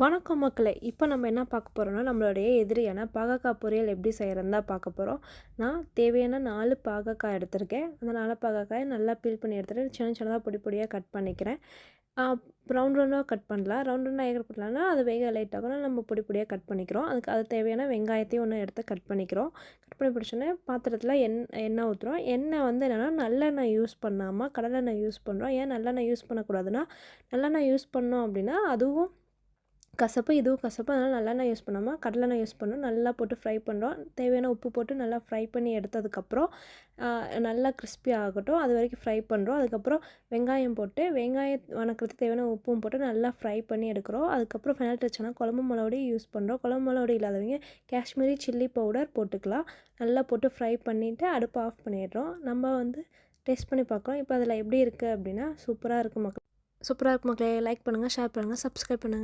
வணக்கம் மக்களே இப்போ நம்ம என்ன பார்க்க போகிறோம்னா நம்மளுடைய எதிரியான பாகக்காய் பொரியல் எப்படி செய்கிறதா பார்க்க போகிறோம் நான் தேவையான நாலு பாகக்காய் எடுத்திருக்கேன். அந்த நாலு பாகக்காயை நல்லா பீல் பண்ணி எடுத்துகிட்டு சின்ன சின்னதாக பொடி பொடியாக கட் பண்ணிக்கிறேன். ரவுண்ட் ரவுண்டாக கட் பண்ணலாம். ரவுண்ட் ரவுண்டாக ஏகர் பண்ணலாம்னா அது வேக லைட்டாகும் நம்ம பொடி பொடியாக கட் பண்ணிக்கிறோம். அதுக்கு அது தேவையான வெங்காயத்தையும் ஒன்று எடுத்து கட் பண்ணிக்கிறோம். கட் பண்ணி பிடிச்சோன்னே பாத்திரத்தில் எண் எண்ணெய் ஊற்றுறோம் எண்ணெய் வந்து என்னென்னா நல்லெண்ணெய் யூஸ் பண்ணாமல் கடலெண்ணெய் யூஸ் பண்ணுறோம் ஏன் நல்லெண்ணெய் யூஸ் பண்ணக்கூடாதுன்னா நல்லெண்ணெய் யூஸ் பண்ணோம் அப்படின்னா அதுவும் கசப்பு இதுவும் கசப்பு. அதனால் நல்லெண்ணெய் யூஸ் பண்ணாமல் கடலெண்ணெய் யூஸ் பண்ணோம் நல்லா போட்டு ஃப்ரை பண்ணுறோம் தேவையான உப்பு போட்டு நல்லா ஃப்ரை பண்ணி எடுத்ததுக்கப்புறம் நல்லா கிறிஸ்பி ஆகட்டும். அது வரைக்கும் ஃப்ரை பண்ணுறோம் அதுக்கப்புறம் வெங்காயம் போட்டு வெங்காயம் வணக்கிறதுக்கு தேவையான உப்பும் போட்டு நல்லா ஃப்ரை பண்ணி எடுக்கிறோம். அதுக்கப்புறம் ஃபைனல் டச்னா குழம்பு மிளகுடி யூஸ் பண்ணுறோம் குழம்பு மிளகுடி இல்லாதவங்க காஷ்மீரி சில்லி பவுடர் போட்டுக்கலாம். நல்லா போட்டு ஃப்ரை பண்ணிவிட்டு அடுப்பு ஆஃப் பண்ணிடுறோம். நம்ம வந்து டேஸ்ட் பண்ணி பார்க்குறோம். இப்போ அதில் எப்படி இருக்குது அப்படின்னா சூப்பராக இருக்குது மக்கள். சூப்பராக இருக்கும் மக்களே. லைக் பண்ணுங்கள் ஷேர் பண்ணுங்கள் சப்ஸ்கிரைப் பண்ணுங்கள்